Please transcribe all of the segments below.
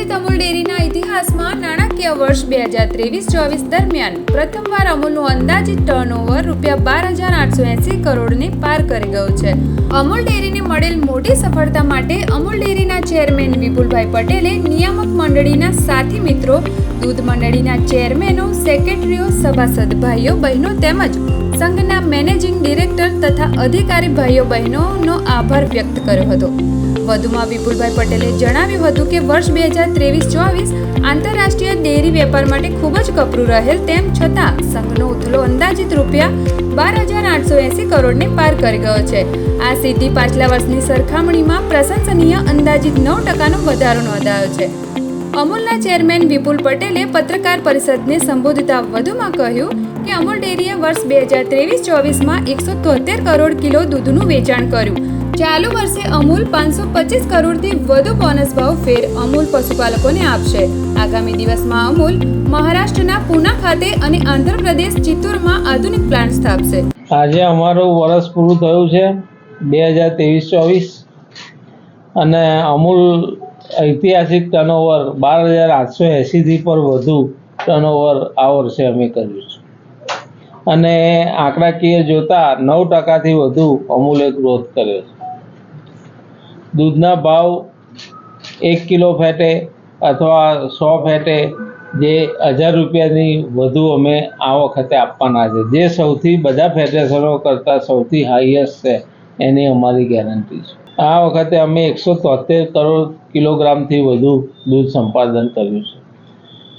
સ્થિત અમૂલ ડેરીના ઇતિહાસમાં નાણાકીય વર્ષ બે હજાર ત્રેવીસ ચોવીસ દરમિયાન પ્રથમવાર અમૂલનું અંદાજિત ટર્નઓવર રૂપિયા બાર હજાર આઠસો એંસી કરોડને પાર કરી ગયું છે. અમૂલ ડેરીને મળેલ મોટી સફળતા માટે અમૂલ ડેરીના ચેરમેન વિપુલભાઈ પટેલે નિયામક મંડળીના સાથી મિત્રો, દૂધ મંડળીના ચેરમેનો, સેક્રેટરીઓ, સભાસદ ભાઈઓ, બહેનો તેમજ સંઘના મેનેજિંગ ડિરેક્ટર તથા અધિકારી ભાઈઓ બહેનોનો આભાર વ્યક્ત કર્યો હતો. વધુમાં વિપુલભાઈ પટેલે જણાવ્યું હતું કે વર્ષ બે હજાર ત્રેવીસ ચોવીસ આંતરરાષ્ટ્રીય ડેરી વેપાર માટે ખૂબ જ કપરું રહેલ તેમ છતાં સંઘનો ઉથલો અંદાજિત રૂપિયા બાર હજાર આઠસો એંસી કરોડને પાર કરી ગયો છે. આ સિદ્ધિ પાછલા વર્ષની સરખામણીમાં પ્રશંસનીય અંદાજિત નવ ટકાનો વધારો નોંધાયો છે. અમૂલના ચેરમેન વિપુલ પટેલે પત્રકાર પરિષદને સંબોધતા વધુમાં કહ્યું કે અમૂલ ડેરીએ વર્ષ બે હજાર ત્રેવીસ ચોવીસમાં એકસો તોતેર કરોડ કિલો દૂધનું વેચાણ કર્યું. ચાલુ વર્ષે અમૂલ પાંચસો પચીસ કરોડથી વધુ બોનસ ભાવ ફેર અમૂલ પશુપાલકોને આપશે. આગામી દિવસમાં અમૂલ મહારાષ્ટ્રના પૂના ખાતે અને આંધ્રપ્રદેશ ચિત્તૂરમાં આધુનિક પ્લાન્ટ સ્થાપશે. આજે અમારું વર્ષ પૂરું થયું છે બે હજાર ત્રેવીસ ચોવીસ. અને અમૂલ ઐતિહાસિક ટર્નઓવર બાર હજાર આઠસો એંસીથી પર વધુ ટર્નઓવર આ વર્ષે અમે કર્યું છે. અને આંકડાકીય જોતા નવ ટકાથી વધુ અમૂલે ગ્રોથ કર્યો છે. દૂધના ભાવ એક કિલો ફેટે અથવા સો ફેટે જે હજાર રૂપિયાની વધુ અમે આ વખતે આપવાના છે. જે સૌથી બધા ફેડરેશનો કરતાં સૌથી હાઈએસ્ટ છે, એની અમારી ગેરંટી છે. આ વખતે અમે એકસો તોતેર કરોડ કિલોગ્રામથી વધુ દૂધ સંપાદન કર્યું છે.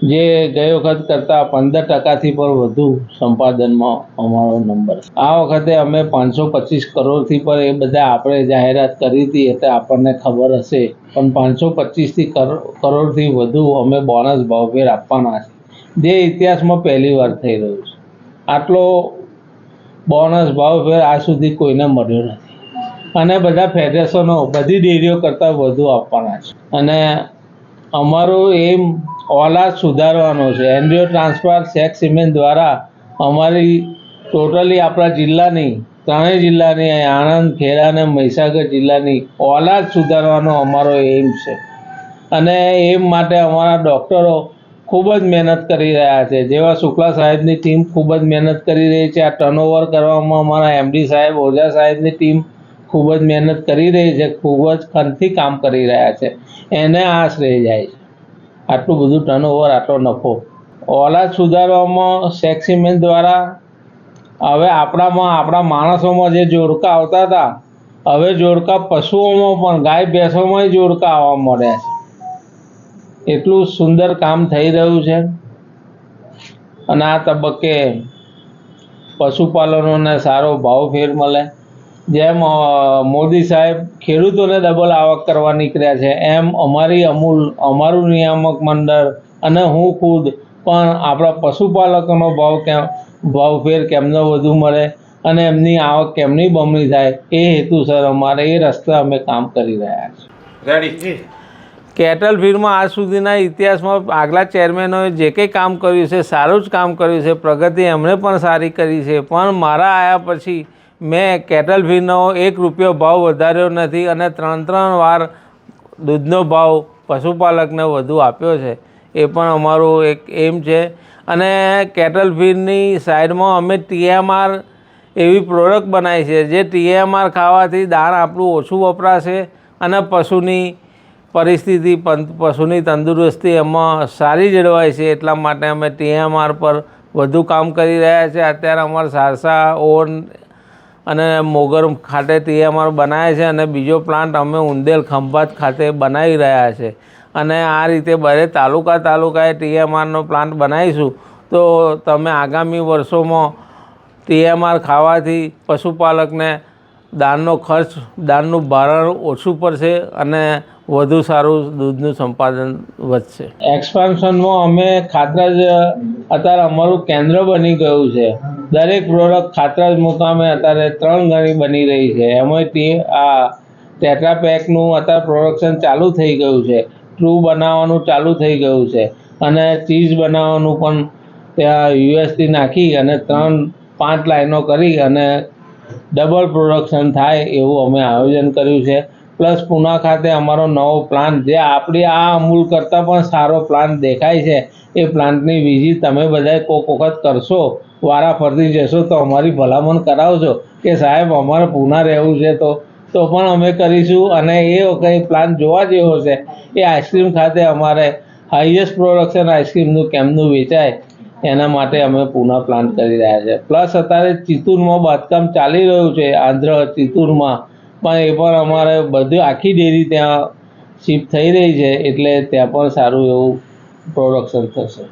જે ગઈ વખત કરતાં પંદર ટકાથી પણ વધુ સંપાદનમાં અમારો નંબર આ વખતે અમે પાંચસો પચીસ કરોડથી પર એ બધા આપણે જાહેરાત કરી હતી, એટલે આપણને ખબર હશે. પણ પાંચસો પચીસથી કરોડથી વધુ અમે બોનસ ભાવભેર આપવાના છે. જે ઇતિહાસમાં પહેલી વાર થઈ રહ્યું છે. આટલો બોનસ ભાવભેર આ સુધી કોઈને મળ્યો નથી. અને બધા ફેડરેશનો બધી ડેરીઓ કરતાં વધુ આપવાના છે. અને અમારું એમ ઓલાદ સુધારવાનો છે. એન્ડ્રીઓ ટ્રાન્સફર સેક્સ સિમેન્ટ દ્વારા અમારી ટોટલી આપણા જિલ્લાની, ત્રણેય જિલ્લાની આણંદ, ખેડા અને મહીસાગર જિલ્લાની ઓલાદ સુધારવાનો અમારો એમ છે. અને એમ માટે અમારા ડૉક્ટરો ખૂબ જ મહેનત કરી રહ્યા છે. જેવા શુક્લા સાહેબની ટીમ ખૂબ જ મહેનત કરી રહી છે. આ ટર્નઓવર કરવામાં અમારા એમડી સાહેબ, ઓઝા સાહેબની ટીમ ખૂબ જ મહેનત કરી રહી છે, ખૂબ જ ખનથી કામ કરી રહ્યા છે, એને આ શ્રેય જાય છે. આટલું બધું ટર્નઓવર આટલો નફો. ઓલાદ સુધારવામાં સેક્સિમેન્ટ દ્વારા હવે આપણામાં, આપણા માણસોમાં જે જોડકા આવતા હતા, હવે જોડકા પશુઓમાં પણ, ગાય ભેંસોમાં જોડકા આવવા મળ્યા છે. એટલું સુંદર કામ થઈ રહ્યું છે. અને આ તબક્કે પશુપાલનોને સારો ભાવ ફેર મળે. જેમ મોદી સાહેબ ખેડૂતોને ડબલ આવક કરવા નીકળ્યા છે એમ અમારી અમૂલ અમારું નિયામક મંડળ અને હું ખુદ પણ આપણા પશુપાલકોનો ભાવ કેમ ભાવફેર કેમનો વધુ મળે અને એમની આવક કેમની બમણી થાય એ હેતુસર અમારે એ રસ્તે અમે કામ કરી રહ્યા છીએ. કેટલ ફીડમાં આજ સુધીના ઇતિહાસમાં આગલા ચેરમેનોએ જે કંઈ કામ કર્યું છે સારું જ કામ કર્યું છે પ્રગતિ એમણે પણ સારી કરી છે પણ મારા આવ્યા પછી મેં કેટલ ફીનો એક રૂપિયો ભાવ વધાર્યો નથી અને ત્રણ ત્રણ વાર દૂધનો ભાવ પશુપાલકને વધુ આપ્યો છે. એ પણ અમારું એક એમ છે. અને કેટલ ફીડની સાઈડમાં અમે ટીએમઆર એવી પ્રોડક્ટ બનાવી છે, જે ટીએમઆર ખાવાથી દાણ આપણું ઓછું વપરાશે અને પશુની પરિસ્થિતિ પશુની તંદુરસ્તી એમાં સારી જળવાય છે. એટલા માટે અમે ટીએમઆર પર વધુ કામ કરી રહ્યા છે. અત્યારે અમારા સારસા ઓન અને મોગર ખાતે ટીએમઆર બનાવે છે અને બીજો પ્લાન્ટ અમે ઉંદેલ ખંભાત ખાતે બનાવી રહ્યા છે. અને આ રીતે બધે તાલુકા તાલુકાએ ટીએમઆરનો પ્લાન્ટ બનાવીશું. તો તમે આગામી વર્ષોમાં ટીએમઆર ખાવાથી પશુપાલકને દાનનો ખર્ચ, દાનનું ભારણ ઓછું પડશે અને વધુ સારું દૂધનું સંપાદન વધશે. એક્સપાન્શનમાં અમે ખાતર જ, અત્યારે અમારું કેન્દ્ર બની ગયું છે. દરેક પ્રોડક્ટ ખાતર મુકામે અત્યારે ત્રણ ગણી બની રહી છે. એમાંથી આ ટેટ્રાપેકનું અત્યારે પ્રોડક્શન ચાલુ થઈ ગયું છે. ટ્રુ બનાવવાનું ચાલુ થઈ ગયું છે. અને ચીઝ બનાવવાનું પણ ત્યાં યુએસથી નાખી અને ત્રણ પાંચ લાઈનો કરી અને ડબલ પ્રોડક્શન થાય એવું અમે આયોજન કર્યું છે. પ્લસ પુના ખાતે અમારો નવો પ્લાન્ટ જે આપણી આ અમૂલ કરતાં પણ સારો પ્લાન્ટ દેખાય છે. એ પ્લાન્ટની વિઝિટ તમે બધાએ કોક વખત કરશો વારા ફરતી જશો તો અમારી ભલામણ કરાવજો કે સાહેબ અમારે પુના રહેવું છે તો. તો પણ અમે કરીશું અને એ વખતે પ્લાન્ટ જોવા જેવો છે. એ આઈસ્ક્રીમ ખાતે અમારે હાઈએસ્ટ પ્રોડક્શન આઈસ્ક્રીમનું કેમનું વેચાય, એના માટે અમે પુના પ્લાન્ટ કરી રહ્યા છે. પ્લસ અત્યારે ચિત્તૂરમાં બાંધકામ ચાલી રહ્યું છે. આંધ્ર ચિત્તૂરમાં પણ એ પણ અમારે બધી આખી ડેરી ત્યાં શિફ્ટ થઈ રહી છે, એટલે ત્યાં પણ સારું એવું પ્રોડક્શન થશે.